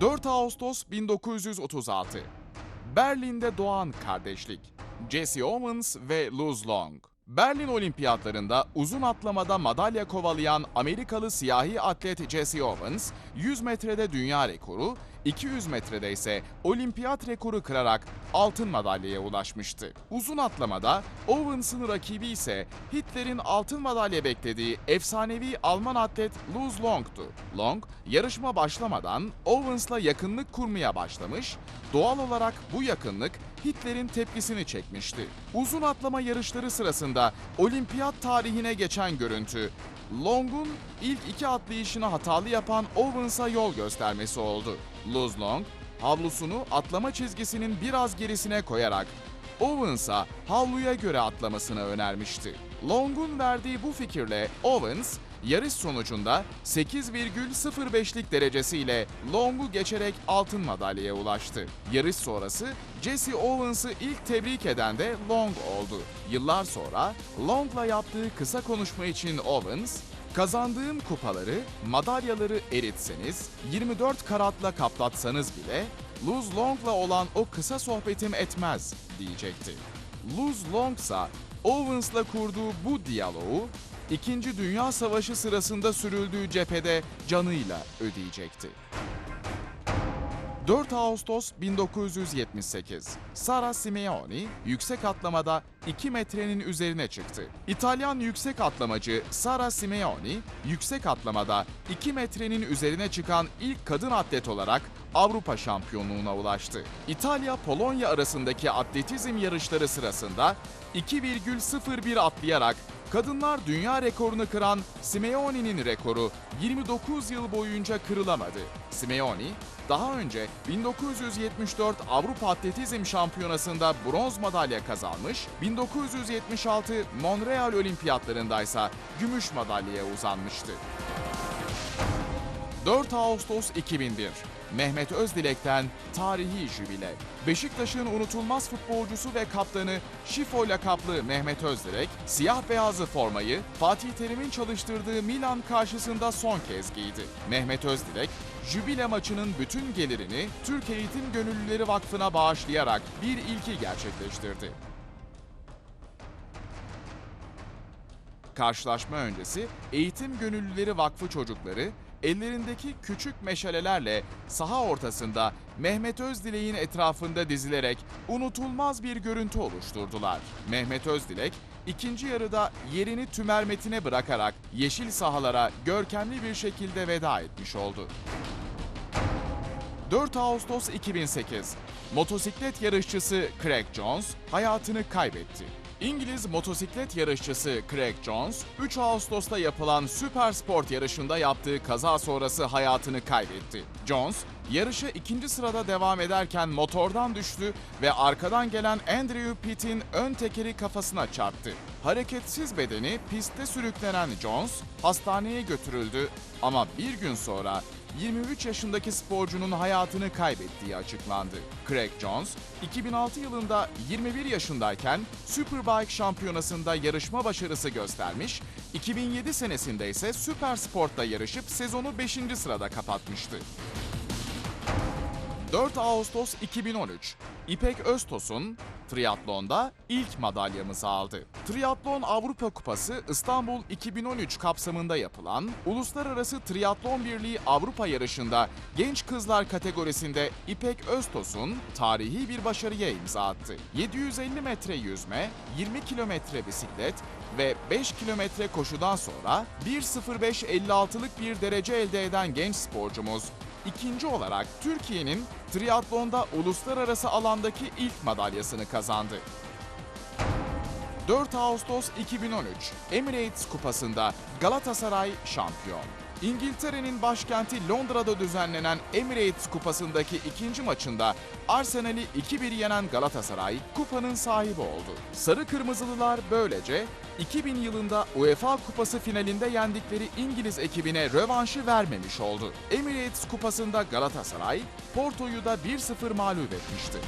4 Ağustos 1936. Berlin'de doğan kardeşlik. Jesse Owens ve Luz Long. Berlin Olimpiyatlarında uzun atlamada madalya kovalayan Amerikalı siyahi atlet Jesse Owens, 100 metrede dünya rekoru, 200 metrede ise olimpiyat rekoru kırarak altın madalyaya ulaşmıştı. Uzun atlamada Owens'ın rakibi ise Hitler'in altın madalya beklediği efsanevi Alman atlet Luz Long'tu. Long, yarışma başlamadan Owens'la yakınlık kurmaya başlamış, doğal olarak bu yakınlık Hitler'in tepkisini çekmişti. Uzun atlama yarışları sırasında olimpiyat tarihine geçen görüntü, Long'un ilk iki atlayışını hatalı yapan Owens'a yol göstermesi oldu. Luz Long, havlusunu atlama çizgisinin biraz gerisine koyarak Owens'a havluya göre atlamasını önermişti. Long'un verdiği bu fikirle Owens, yarış sonucunda 8,05'lik derecesiyle Long'u geçerek altın madalyaya ulaştı. Yarış sonrası Jesse Owens'ı ilk tebrik eden de Long oldu. Yıllar sonra Long'la yaptığı kısa konuşma için Owens, Kazandığım kupaları, madalyaları eritseniz, 24 karatla kaplatsanız bile Luz Long'la olan o kısa sohbetim etmez diyecekti. Luz Long ise Owens'la kurduğu bu diyaloğu İkinci Dünya Savaşı sırasında sürüldüğü cephede canıyla ödeyecekti. 4 Ağustos 1978. Sara Simeoni yüksek atlamada 2 metrenin üzerine çıktı. İtalyan yüksek atlamacı Sara Simeoni yüksek atlamada 2 metrenin üzerine çıkan ilk kadın atlet olarak Avrupa şampiyonluğuna ulaştı. İtalya-Polonya arasındaki atletizm yarışları sırasında 2,01 atlayarak kadınlar dünya rekorunu kıran Simeoni'nin rekoru 29 yıl boyunca kırılamadı. Simeoni, daha önce 1974 Avrupa Atletizm Şampiyonası'nda bronz madalya kazanmış, 1976 Montreal Olimpiyatlarındaysa gümüş madalyaya uzanmıştı. 4 Ağustos 2001. Mehmet Özdilek'ten tarihi jübile. Beşiktaş'ın unutulmaz futbolcusu ve kaptanı Şifo lakaplı Mehmet Özdilek, siyah beyazlı formayı Fatih Terim'in çalıştırdığı Milan karşısında son kez giydi. Mehmet Özdilek, jübile maçının bütün gelirini Türk Eğitim Gönüllüleri Vakfı'na bağışlayarak bir ilki gerçekleştirdi. Karşılaşma öncesi Eğitim Gönüllüleri Vakfı çocukları ellerindeki küçük meşalelerle saha ortasında Mehmet Özdilek'in etrafında dizilerek unutulmaz bir görüntü oluşturdular. Mehmet Özdilek ikinci yarıda yerini tümermetine bırakarak yeşil sahalara görkemli bir şekilde veda etmiş oldu. 4 Ağustos 2008. Motosiklet yarışçısı Craig Jones hayatını kaybetti. İngiliz motosiklet yarışçısı Craig Jones, 3 Ağustos'ta yapılan Süper Sport yarışında yaptığı kaza sonrası hayatını kaybetti. Jones, yarışı ikinci sırada devam ederken motordan düştü ve arkadan gelen Andrew Pitt'in ön tekeri kafasına çarptı. Hareketsiz bedeni pistte sürüklenen Jones hastaneye götürüldü ama bir gün sonra 23 yaşındaki sporcunun hayatını kaybettiği açıklandı. Craig Jones, 2006 yılında 21 yaşındayken Superbike şampiyonasında yarışma başarısı göstermiş, 2007 senesinde ise Süper Sport'ta yarışıp sezonu 5. sırada kapatmıştı. 4 Ağustos 2013. İpek Öztos'un triatlonda ilk madalyamızı aldı. Triatlon Avrupa Kupası İstanbul 2013 kapsamında yapılan Uluslararası Triatlon Birliği Avrupa yarışında genç kızlar kategorisinde İpek Öztos'un tarihi bir başarıya imza attı. 750 metre yüzme, 20 kilometre bisiklet ve 5 kilometre koşudan sonra 1.05.56'lık bir derece elde eden genç sporcumuz İkinci olarak Türkiye'nin triatlonda uluslararası alandaki ilk madalyasını kazandı. 4 Ağustos 2013 Emirates Kupası'nda Galatasaray şampiyon. İngiltere'nin başkenti Londra'da düzenlenen Emirates Kupası'ndaki ikinci maçında Arsenal'i 2-1 yenen Galatasaray kupanın sahibi oldu. Sarı Kırmızılılar böylece 2000 yılında UEFA Kupası finalinde yendikleri İngiliz ekibine rövanşı vermemiş oldu. Emirates Kupası'nda Galatasaray Porto'yu da 1-0 mağlup etmişti.